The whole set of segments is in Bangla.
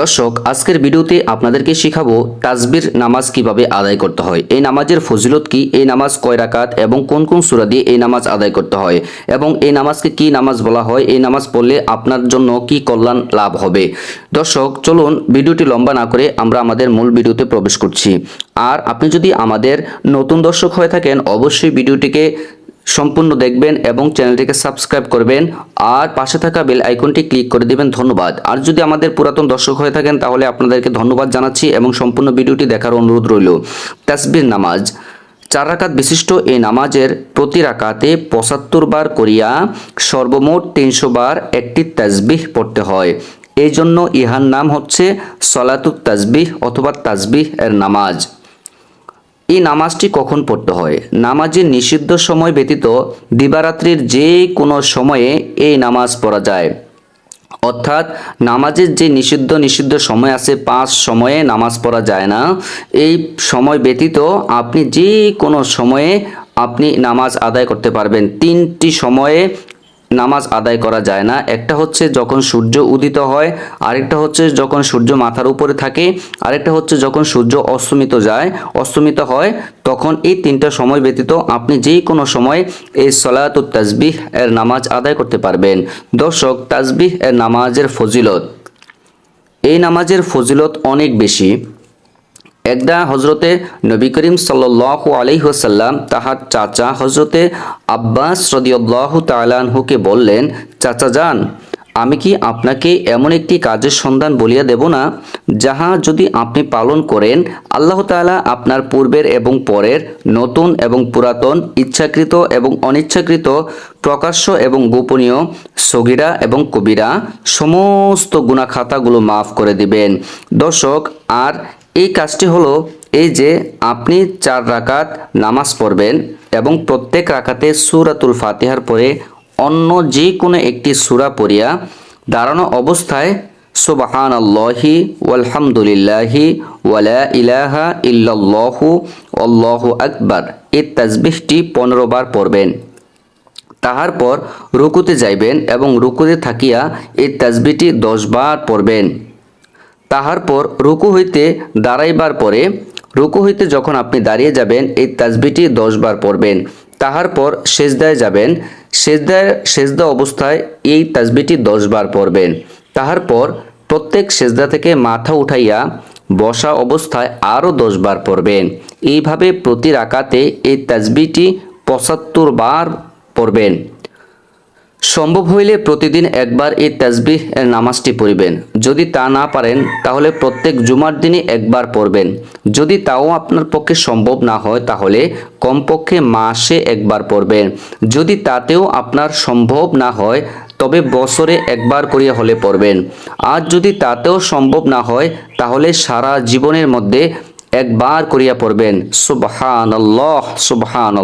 দর্শক, আজকের ভিডিওতে আপনাদেরকে শেখাবো তাজবির নামাজ কীভাবে আদায় করতে হয়। এই নামাজের ফজিলত কি? এই নামাজ কয় রাকাত এবং কোন কোন সূরা দিয়ে এই নামাজ আদায় করতে হয় এবং এই নামাজকে কি নামাজ বলা হয়? এই নামাজ পড়লে আপনার জন্য কি কল্যাণ লাভ হবে? দর্শক, চলুন ভিডিওটি লম্বা না করে আমরা আমাদের মূল ভিডিওতে প্রবেশ করছি। আর আপনি যদি আমাদের নতুন দর্শক হয়ে থাকেন, অবশ্যই ভিডিওটিকে সম্পূর্ণ দেখবেন এবং চ্যানেলটিকে সাবস্ক্রাইব করবেন। আর পাশে থাকা বেল আইকনটি ক্লিক করে দিবেন। ধন্যবাদ। আর যদি আমাদের পুরাতন দর্শক হয়ে থাকেন, তাহলে আপনাদেরকে ধন্যবাদ জানাচ্ছি এবং সম্পূর্ণ ভিডিওটি দেখার অনুরোধ রইল। তাসবির নামাজ। চার রাকাত বিশিষ্ট এই নামাজের প্রতি রাকাতে পঁচাত্তর বার করিয়া সর্বমোট তিনশো বার একটি তাসবিহ পড়তে হয়। এই জন্য ইহার নাম হচ্ছে সলাতুত তাসবিহ অথবা তাসবিহ এর নামাজ। এই নামাজটি কখন পড়তে হয়? নামাজের নিষিদ্ধ সময় ব্যতীত দিবারাত্রির যে কোনো সময়ে এই নামাজ পড়া যায়। অর্থাৎ নামাজের যে নিষিদ্ধ নিষিদ্ধ সময় আছে, পাঁচ সময়ে নামাজ পড়া যায় না। এই সময় ব্যতীত আপনি যে কোনো সময়ে আপনি নামাজ আদায় করতে পারবেন। তিনটি সময়ে নামাজ আদায় করা যায় না। একটা হচ্ছে যখন সূর্য উদিত হয়, আরেকটা হচ্ছে যখন সূর্য মাথার উপরে থাকে, আরেকটা হচ্ছে যখন সূর্য অস্তমিত যায়, অস্তমিত হয়, তখন এই তিনটা সময় ব্যতীত আপনি যে কোনো সময় এই সলাত তাজবিহ এর নামাজ আদায় করতে পারবেন। দর্শক তাজবিহ এর নামাজের ফজিলত। এই নামাজের ফজিলত অনেক বেশি। একদা হজরতে নবী করিম সাল্লাহ আলহিহসাল্লাম তাহার চাচা হজরতে আব্বাস রদিয়াল্লাহ তালানহুকে বললেন, চাচা যান, আমি কি আপনাকে এমন একটি কাজের সন্ধান বলিয়া দেব না, যাহা যদি আপনি পালন করেন, আল্লাহ তাআলা আপনার পূর্বের এবং পরের নতুন এবং পুরাতন, ইচ্ছাকৃত এবং অনিচ্ছাকৃত, প্রকাশ্য এবং গোপনীয় সগিরা এবং কবিরা সমস্ত গুণাখাতাগুলো মাফ করে দিবেন। দর্শক, আর এই কাজটি হলো এই যে আপনি চার রাকাত নামাজ পড়বেন এবং প্রত্যেক রাকাতে সুরাতুল ফাতিহার পরে অন্য যে কোনো একটি সুরা পড়িয়া দাঁড়ানো অবস্থায় সুবাহান আল্লাহি ওয়ালহামদুলিল্লাহি ওয়ালা ইলাহা ইল্লাল্লাহু আল্লাহু আকবার এই তাজবিহটি পনেরো বার পড়বেন। তাহার পর রুকুতে যাইবেন এবং রুকুতে থাকিয়া এই তাজবিটি দশ বার পড়বেন। তাহার পর রুকু হইতে দাঁড়াইবার পরে, রুকু হইতে যখন আপনি দাঁড়িয়ে যাবেন, এই তাজবিটি দশ বার পড়বেন। তাহার পর সেজদায় যাবেন। সেজদায়, সেজদা অবস্থায় এই তাজবিটি দশ বার পড়বেন। তাহার পর প্রত্যেক সেজদা থেকে মাথা উঠাইয়া বসা অবস্থায় আরও দশ বার পড়বেন। এইভাবে প্রতি রাকাতে এই তাজবিটি পঁচাত্তর বার পড়বেন। সম্ভব হইলে প্রতিদিন একবার এই তাজবিহ এর নামাজটি পড়িবেন। যদি তা না পারেন, তাহলে প্রত্যেক জুমার দিনে একবার পড়বেন। যদি তাও আপনার পক্ষে সম্ভব না হয়, তাহলে কমপক্ষে মাসে একবার পড়বেন। যদি তাতেও আপনার সম্ভব না হয়, তবে বছরে একবার করিয়া হলে পড়বেন। আর যদি তাতেও সম্ভব না হয়, তাহলে সারা জীবনের মধ্যে একবার করিয়া পড়বেন। সুবহান আল্লাহ সুবহান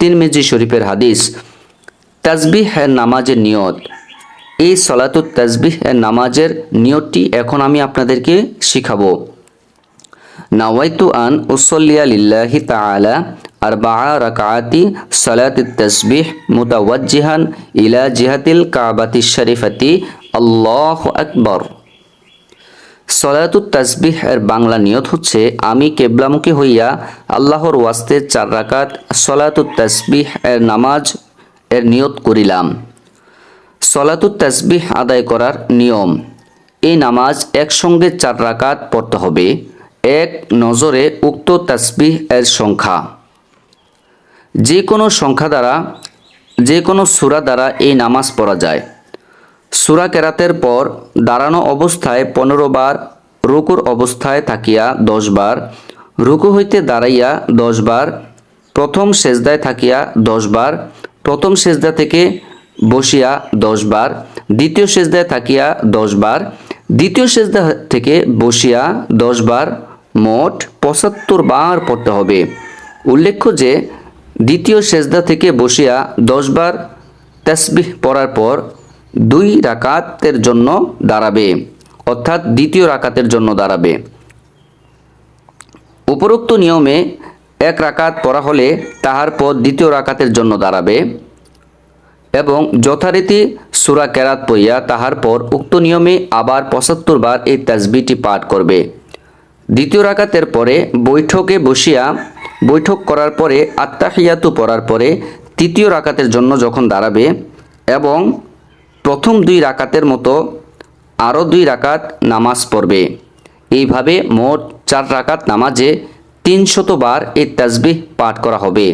তিন মেজি শরীফের হাদিস তাজবিহ নামাজের নিয়ত। এই সলাতুত তাজবিহ নামাজের নিয়তটি এখন আমি আপনাদেরকে শিখাবো। নাওয়াইতু আন উসল্লিয়া লিল্লাহি তাআলা আরবাআ রাকাআতি সালাত তাসবিহ মুতাওয়াজ্জিহান ইলা জিহাতিল কাবাতি শরীফাতি। আল্লাহ আকবর। সলাতুত তাসবিহ এর বাংলা নিয়ত হচ্ছে, আমি কেবলামুখী হইয়া আল্লাহর ওয়াস্তে চার রাকাত সলাতুত তাসবিহ এর নামাজ এর নিয়ত করিলাম। সলাতুত তাসবিহ আদায় করার নিয়ম, এই নামাজ একসঙ্গে চার রাকাত পড়তে হবে, এক নজরে উক্ত তাসবিহ এর সংখ্যা। যে কোনো সংখ্যা দ্বারা যে কোনো সূরা দ্বারা এই নামাজ পড়া যায়। সূরা কেরাতের পর দাঁড়ানো অবস্থায় পনেরো বার রুকুর অবস্থায় থাকিয়া দশ বার, রুকু হইতে দাঁড়াইয়া দশ বার, প্রথম সেজদায় থাকিয়া দশ বার প্রথম সেজদা থেকে বসিয়া দশ বার, দ্বিতীয় সেজদায় থাকিয়া দশ বার, দ্বিতীয় সেজদা থেকে বসিয়া দশ বার মোট পঁচাত্তর বার পড়তে হবে। উল্লেখ্য যে, দ্বিতীয় সেজদা থেকে বসিয়া দশ বার তাসবিহ পড়ার পর দুই রাকাতের জন্য দাঁড়াবে, অর্থাৎ দ্বিতীয় রাকাতের জন্য দাঁড়াবে। উপরোক্ত নিয়মে এক রাকাত পড়া হলে তাহার পর দ্বিতীয় রাকাতের জন্য দাঁড়াবে এবং যথারীতি সুরা কেরাত পইয়া তাহার পর উক্ত নিয়মে আবার পঁচাত্তর বার এই তাজবিটি পাঠ করবে। দ্বিতীয় রাকাতের পরে বৈঠকে বসিয়া বৈঠক করার পরে আত্মাহিয়াতু পড়ার পরে তৃতীয় রাকাতের জন্য যখন দাঁড়াবে এবং প্রথম দুই রাকাতের মতো আরও দুই রাকাত নামাজ পড়বে। এইভাবে মোট চার রাকাত নামাজে তিনশত বার এই তাজবিহ পাঠ করা হবে।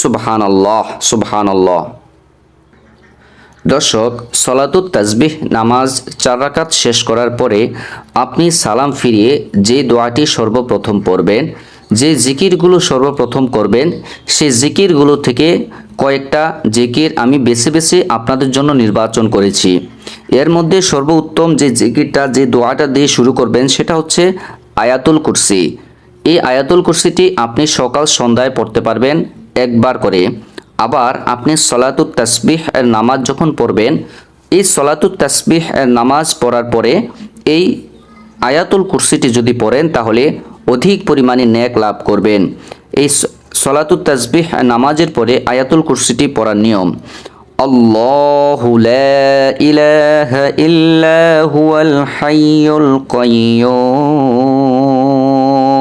সুবহান আল্লাহ সুবহান আল্লাহ দর্শক, সলাতুত তাজবিহ নামাজ চার রাকাত শেষ করার পরে আপনি সালাম ফিরিয়ে যে দোয়াটি সর্বপ্রথম পড়বেন, যে জিকিরগুলো সর্বপ্রথম করবেন, সেই জিকিরগুলো থেকে কয়েকটা জিকির আমি বেছে বেছে আপনাদের জন্য নির্বাচন করেছি। এর মধ্যে সর্বোত্তম যে জিকিরটা, যে দোয়াটা দিয়ে শুরু করবেন, সেটা হচ্ছে আয়াতুল কুরসি। এই আয়াতুল কুরসিটি আপনি সকাল সন্ধ্যায় পড়তে পারবেন একবার করে। আবার আপনি সলাতুত তাসবিহ এর নামাজ যখন পড়বেন, এই সলাতুত তাসবিহ এর নামাজ পড়ার পরে এই আয়াতুল কুরসিটি যদি পড়েন তাহলে অধিক পরিমাণে ন্যাক লাভ করবেন। এই স- সলাতুত তাসবিহ নামাজের পরে আয়াতুল কুরসিটি পড়ার নিয়ম, আল্লাহু লা ইলাহা ইল্লা হুয়াল হাইয়ুল কাইয়্যুম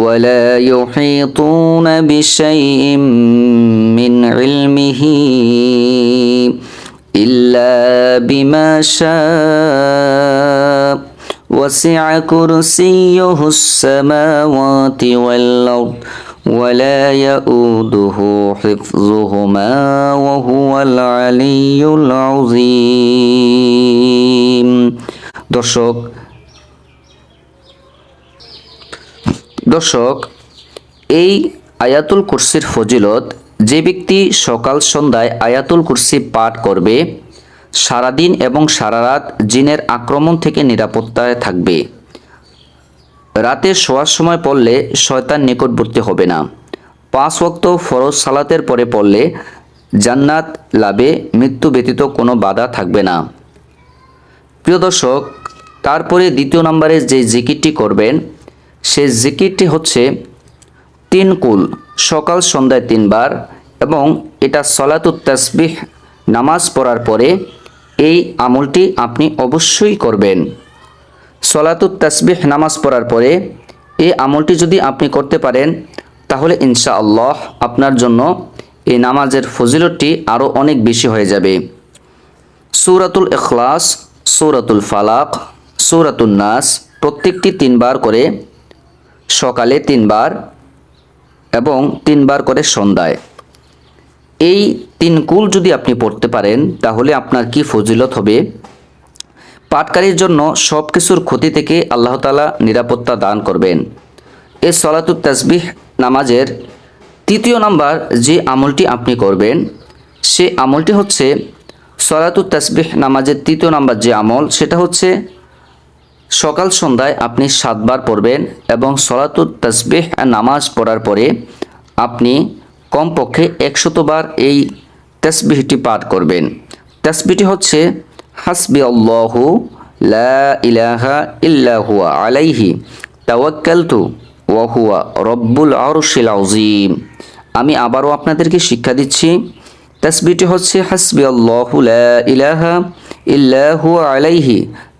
ولا يحيطون بشيء من علمه إلا بما شاء وسع كرسيه السماوات والأرض ولا يؤوده حفظهما وهو العلي العظيم দর্শক দর্শক, এই আয়াতুল কুরসির ফজিলত, যে ব্যক্তি সকাল সন্ধ্যায় আয়াতুল কুরসি পাঠ করবে, সারাদিন এবং সারা রাত জিনের আক্রমণ থেকে নিরাপত্তায় থাকবে। রাতে শোয়ার সময় পড়লে শয়তান নিকটবর্তী হবে না। পাঁচ ওয়াক্ত ফরজ সালাতের পরে পড়লে জান্নাত লাভে মৃত্যু ব্যতীত কোনো বাধা থাকবে না। প্রিয় দর্শক, তারপরে দ্বিতীয় নম্বরে যে জিকিরটি করবেন সেই জিকিরটি হচ্ছে তিন কুল, সকাল, সন্ধ্যায় তিনবার এবং এটা সলাতুত তাসবিহ, নামাজ পড়ার পরে এই আমলটি আপনি অবশ্যই করবেন। সলাতুত তাসবিহ, নামাজ পড়ার পরে এই আমলটি যদি আপনি করতে পারেন, তাহলে ইনশাআল্লাহ আপনার জন্য এই নামাজের ফজিলতটি আরও অনেক বেশি হয়ে যাবে। সূরাতুল এখলাস সূরাতুল ফালাক, সূরাতুন নাস প্রত্যেকটি তিনবার করে সকালে তিনবার এবং তিনবার করে সন্ধ্যায়। এই তিন কুল যদি আপনি পড়তে পারেন, তাহলে আপনার কি ফজিলত হবে? পাটকারীর জন্য সব কিছুর ক্ষতি থেকে আল্লাহ তালা নিরাপত্তা দান করবেন। এই সলাতুত তাসবিহ নামাজের তৃতীয় নাম্বার যে আমলটি আপনি করবেন, সে আমলটি হচ্ছে সলাতুত তাসবিহ নামাজের তৃতীয় নাম্বার যে আমল, সেটা হচ্ছে সকাল সন্ধ্যায় আপনি সাতবার পড়বেন এবং সলাতুত তাসবিহ নামাজ পড়ার পরে আপনি কমপক্ষে একশতবার এই তাসবিহটি পাঠ করবেন। তাসবিহটি হচ্ছে, হাসবি আল্লাহু লা ইলাহা ইল্লা হুয়া আলাইহি তাওয়াক্কালতু ওয়াহুয়া রব্বুল আরশিল আযীম। আমি আবারও আপনাদেরকে শিক্ষা দিচ্ছি, তাসবিহটি হচ্ছে, হাসবি আল্লাহু লা ইলাহা ইল্লা হুয়া আলাইহি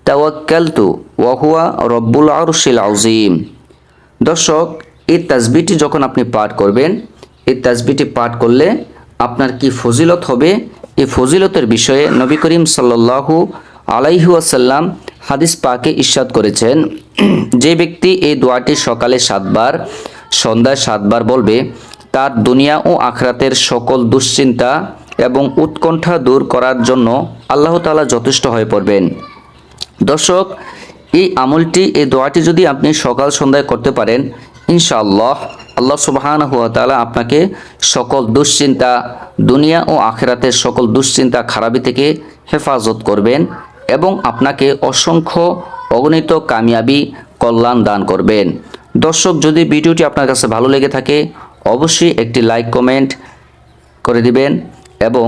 তাওয়াক্কালতু ওয়া হুয়া রব্বুল আরশিল আযীম। দর্শক, এই তাসবিহটি যখন আপনি পাঠ করবেন, এই তাসবিহটি পাঠ করলে আপনার কি ফজিলত হবে? এই ফজিলতের বিষয়ে নবী করিম সাল্লাল্লাহু আলাইহি ওয়াসাল্লাম হাদিস পাকে ইরশাদ করেছেন। যে ব্যক্তি এই দোয়াটি সকালে সাতবার, সন্ধ্যায় সাতবার বলবে, তার দুনিয়া ও আখরাতের সকল দুশ্চিন্তা এবং উৎকণ্ঠা দূর করার জন্য আল্লাহ তাআলা যথেষ্ট হয়ে পড়বেন। দর্শক, এই আমলটি, এই দোয়াটি যদি আপনি সকাল সন্ধ্যায় করতে পারেন, ইনশাআল্লাহ আল্লাহ সুবাহান হুয়া তাআলা আপনাকে সকল দুশ্চিন্তা, দুনিয়া ও আখেরাতের সকল দুশ্চিন্তা খারাপি থেকে হেফাজত করবেন এবং আপনাকে অসংখ্য অগণিত কামিয়াবি কল্যাণ দান করবেন। দর্শক, যদি ভিডিওটি আপনার কাছে ভালো লেগে থাকে, অবশ্যই একটি লাইক কমেন্ট করে দিবেন। এবং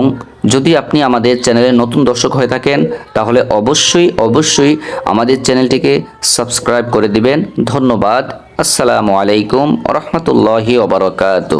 যদি আপনি আমাদের চ্যানেলে নতুন দর্শক হয়ে থাকেন, তাহলে অবশ্যই অবশ্যই আমাদের চ্যানেলটিকে সাবস্ক্রাইব করে দিবেন। ধন্যবাদ। আসসালামু আলাইকুম রহমতুল্লাহি ওবরাকাতু